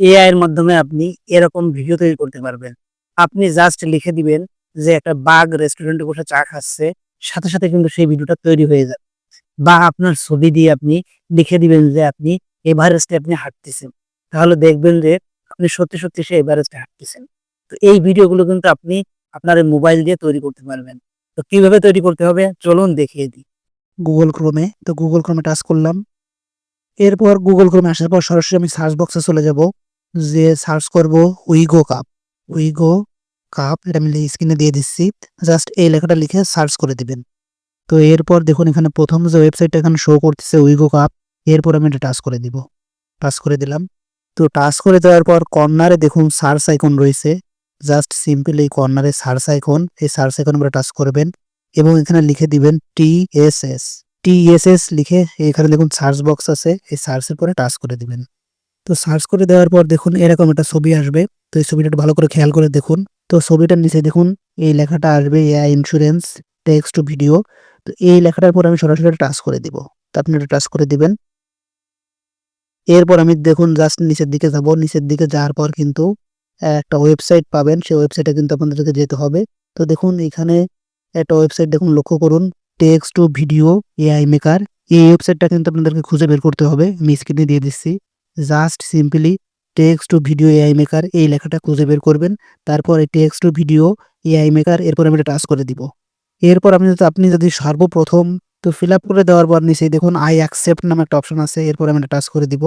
AI এর মাধ্যমে আপনি এরকম ভিডিও তৈরি করতে পারবেন। আপনি জাস্ট লিখে দিবেন যে একটা বাঘ রেস্টুরেন্টে বসে চা খাচ্ছে, সাথে সাথে কিন্তু সেই ভিডিওটা তৈরি হয়ে যাবে। বা আপনার ছবি দিয়ে আপনি লিখে দিবেন যে আপনি এভারেস্টে আপনি হাঁটতেছেন। তাহলে দেখবেন যে আপনি সত্যি সত্যি সেই এভারেস্টে হাঁটতেছেন। তো এই ভিডিওগুলো কিন্তু আপনি আপনার মোবাইল দিয়ে তৈরি করতে পারবেন। তো কীভাবে তৈরি করতে হবে? চলুন দেখিয়ে দিই। গুগল ক্রোমে তো গুগল ক্রোমে টাচ করলাম। এরপর গুগল ক্রোমে আসার পর সরাসরি আমি সার্চ বক্সে চলে যাব। যে সার্চ করব উইগো কাপ উইগো কাপ এটা আমি স্ক্রিনে দিয়ে দিচ্ছি। জাস্ট এই লেখাটা লিখে সার্চ করে দিবেন। তো এরপর দেখুন এখানে প্রথম যে ওয়েবসাইটটা এখানে শো করতেছে উইগো কাপ এরপর আমি এটা টাচ করে দিব। টাচ করে দিলাম। তো টাচ করে দেওয়ার পর কর্নারে দেখুন সার্চ আইকন রয়েছে। জাস্ট সিম্পল এই কর্নারে সার্চ আইকন এই সার্চ আইকন আমরা টাচ করবেন এবং এখানে লিখে দিবেন T S S T S S লিখে এখানে দেখুন সার্চ বক্স আছে, এই সার্চের পরে টাচ করে দিবেন। তো সার্চ করে দেওয়ার পর দেখুন এরকম একটা ছবি আসবে। তো এই ছবিটা ভালো করে খেয়াল করে দেখুন। তো ছবিটার নিচে দেখুন এই লেখাটা আসবে AI insurance text to video তো এই লেখাটার পর আমি সরাসরি টাচ করে দিব। তো আপনি এটা টাচ করে দিবেন। এরপর আমি দেখুন জাস্ট নিচের দিকে যাব। নিচের দিকে যাওয়ার পর কিন্তু একটা ওয়েবসাইট পাবেন। সেই ওয়েবসাইটে কিন্তু আপনাদেরকে যেতে হবে। তো দেখুন এখানে একটা ওয়েবসাইট দেখুন, লক্ষ্য করুন। Text to video AI maker এই ওয়েবসাইটটা কিন্তু আপনাদেরকে খুঁজে বের করতে হবে। আমি স্ক্রিনে দিয়ে দিচ্ছি। Just simply text to video AI maker এই লেখাটা খুঁজে বের করবেন, তারপর এই text to video AI maker এরপর আমি এটা টাচ করে দিব। এরপর আপনি আপনি যদি সর্বপ্রথম তো ফিল আপ করে দেওয়ার পর নিচে দেখুন আই অ্যাকসেপ্ট নামে একটা অপশন আছে, এরপর আমি এটা টাচ করে দিব।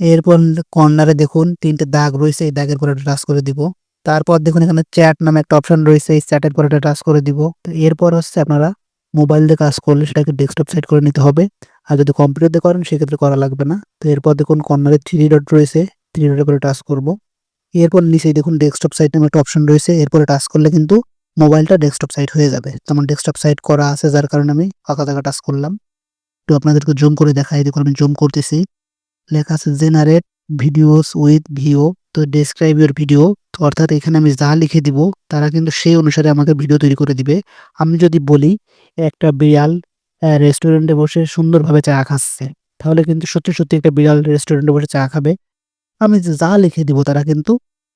এরপর কর্নারে দেখুন তিনটে দাগ রয়েছে, এই দাগের পর টাচ করে দিব। তারপর দেখুন এখানে চ্যাট নামে একটা অপশন রয়েছে, এই চ্যাটের পর এটা টাচ করে দিব। তো এরপর হচ্ছে আপনারা মোবাইল দিয়ে কাজ করলে সেটাকে ডেস্কটপ সাইড করে নিতে হবে। আর যদি কম্পিউটার দিয়ে করেন, সেক্ষেত্রে করা লাগবে না। তো এরপর দেখুন কর্নারে থ্রি ডট রয়েছে। থ্রি ডটের পরে টাচ করব। এরপর নিচেই দেখুন ডেস্কটপ সাইট নামে একটা অপশন রয়েছে। এরপরে টাচ করলে কিন্তু মোবাইলটা ডেস্কটপ সাইট হয়ে যাবে। তো আমার ডেস্কটপ সাইড করা আছে, যার কারণে আমি ফাঁকা জায়গা টাচ করলাম। তো আপনাদেরকে জুম করে দেখাই, দেখুন আমি জুম করতেছি। লেখা আছে জেনারেট ভিডিওস উইথ ভিও তো ডেসক্রাইব ইউর ভিডিও তো অর্থাৎ এখানে আমি যা লিখে দিব, তারা কিন্তু সেই অনুসারে আমাকে ভিডিও তৈরি করে দিবে। আমি যদি বলি, একটা বিড়াল রেস্টুরেন্টে বসে সুন্দরভাবে চা খাচ্ছে, তাহলে কিন্তু সত্যি সত্যি একটা বিড়াল রেস্টুরেন্টে বসে চা খাবে। আমি যা লিখে দিব, তারা কিন্তু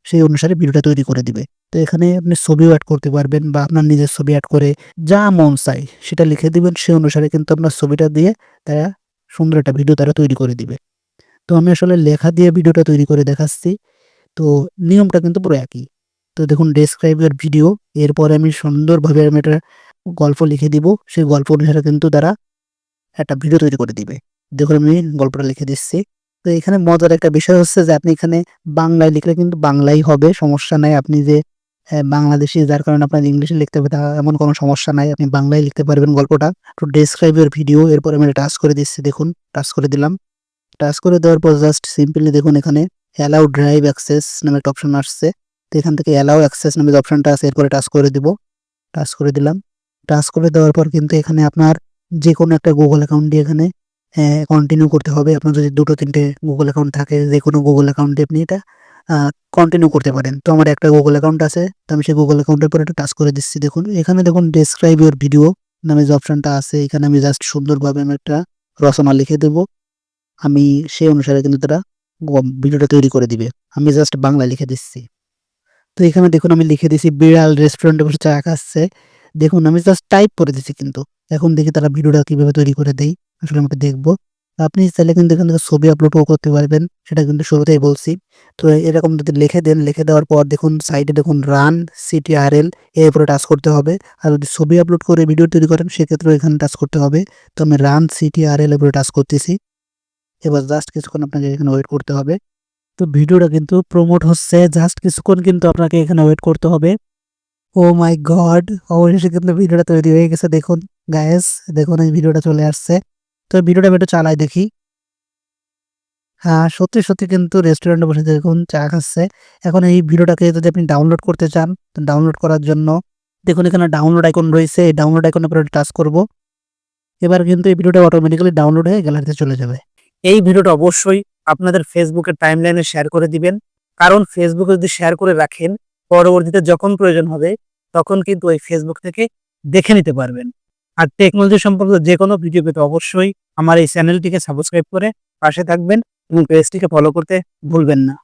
সেই অনুসারে ভিডিওটা তৈরি করে দিবে। তো এখানে আপনি ছবিও অ্যাড করতে পারবেন বা আপনার নিজের ছবি অ্যাড করে যা মন চাই সেটা লিখে দিবেন। সেই অনুসারে কিন্তু আপনার ছবিটা দিয়ে তারা সুন্দর একটা ভিডিও তারা তৈরি করে দিবে। তো আমি আসলে লেখা দিয়ে ভিডিওটা তৈরি করে দেখাচ্ছি। তো নিয়মটা কিন্তু পুরো একই। তো দেখুন ডেসক্রাইব ভিডিও এরপরে আমি সুন্দরভাবে আমি একটা গল্প লিখে দিব। সেই গল্প অনুসারে কিন্তু তারা একটা ভিডিও তৈরি করে দিবে। দেখুন আমি গল্পটা লিখে দিচ্ছি। তো এখানে মজার একটা বিষয় হচ্ছে যে আপনি এখানে বাংলায় লিখলে কিন্তু বাংলাই হবে, সমস্যা নাই। আপনি যে বাংলাদেশি, যার কারণে আপনার ইংলিশে লিখতে হবে তা এমন কোনো সমস্যা নাই। আপনি বাংলায় লিখতে পারবেন গল্পটা। তো ডেসক্রাইব ইউর ভিডিও এরপর আমি টাচ করে দিচ্ছি। দেখুন টাচ করে দিলাম। টাচ করে দেওয়ার পর জাস্ট সিম্পলি দেখুন এখানে অ্যালাউ ড্রাইভ অ্যাক্সেস নামে একটা অপশন আসছে। তো এখান থেকে অ্যালাউ অ্যাক্সেস নামে যে অপশনটা আছে, এরপরে টাচ করে দিব। টাচ করে দিলাম। টাচ করে দেওয়ার পর কিন্তু এখানে আপনার যে কোনো একটা গুগল অ্যাকাউন্ট দিয়ে এখানে কন্টিনিউ করতে হবে। আপনার যদি দুটো, তিনটে গুগল অ্যাকাউন্ট থাকে যে কোনো গুগল অ্যাকাউন্টে আপনি এটা কন্টিনিউ করতে পারেন। তো আমার একটা গুগল অ্যাকাউন্ট আছে, তো আমি সেই গুগল অ্যাকাউন্টের পর একটা টাচ করে দিচ্ছি। দেখুন, এখানে দেখুন ডেসক্রাইব ইউর ভিডিও নামে যে অপশানটা আছে, এখানে আমি জাস্ট সুন্দরভাবে আমি একটা রচনা লিখে দেব। আমি সেই অনুসারে কিন্তু তারা ভিডিওটা তৈরি করে দিবে। আমি জাস্ট বাংলা লিখে দিচ্ছি। তো এখানে দেখুন আমি লিখে দিছি বিড়াল রেস্টুরেন্টে বসে চা খাচ্ছে। দেখুন আমি জাস্ট টাইপ করে দিছি কিন্তু। এখন দেখি তারা ভিডিওটা কীভাবে তৈরি করে দেয় আসলে আমি দেখব। আপনি চাইলে কিন্তু এখান থেকে ছবি আপলোডও করতে পারবেন, সেটা কিন্তু শুরুতেই বলছি। তো এরকম যদি লিখে দেন, লিখে দেওয়ার পর দেখুন সাইডে দেখুন রান সিটি আর এল এর উপরে টাচ করতে হবে। আর যদি ছবি আপলোড করে ভিডিও তৈরি করেন, সেক্ষেত্রেও এখানে টাচ করতে হবে। তো আমি রান সিটি আর এল এর উপরে টাচ করতেছি। এবার জাস্ট কিছুক্ষণ আপনাকে এখানে ওয়েট করতে হবে। তো ভিডিওটা কিন্তু প্রমোট হচ্ছে জাস্ট কিছুক্ষণ কিন্তু আপনাকে এখানে ওয়েট করতে হবে। ও মাই গড অবশেষে কিন্তু ভিডিওটা তৈরি হয়ে গেছে, দেখুন। গায়েস দেখুন এই ভিডিওটা চলে আসছে। তো ভিডিওটা আমি একটু চালাই দেখি। হ্যাঁ সত্যি সত্যি কিন্তু রেস্টুরেন্টে বসে দেখুন, চা খাচ্ছে। এখন এই ভিডিওটাকে যদি আপনি ডাউনলোড করতে চান ডাউনলোড করার জন্য দেখুন এখানে ডাউনলোড আইকন রয়েছে। এই ডাউনলোড আইকনের উপরে টাচ করব। এবার কিন্তু এই ভিডিওটা অটোমেটিক্যালি ডাউনলোড হয়ে গ্যালারিতে চলে যাবে। এই ভিডিওটা অবশ্যই আপনাদের ফেসবুকের টাইমলাইনে শেয়ার করে দিবেন। কারণ ফেসবুকে যদি শেয়ার করে রাখেন, পরবর্তীতে যখন প্রয়োজন হবে, তখন কিন্তু ওই ফেসবুক থেকে দেখে নিতে পারবেন। আর টেকনোলজি সম্পর্কিত যে কোনো ভিডিও পেতে অবশ্যই আমার এই চ্যানেলটিকে সাবস্ক্রাইব করে পাশে থাকবেন এবং পেজটিকে ফলো করতে ভুলবেন না।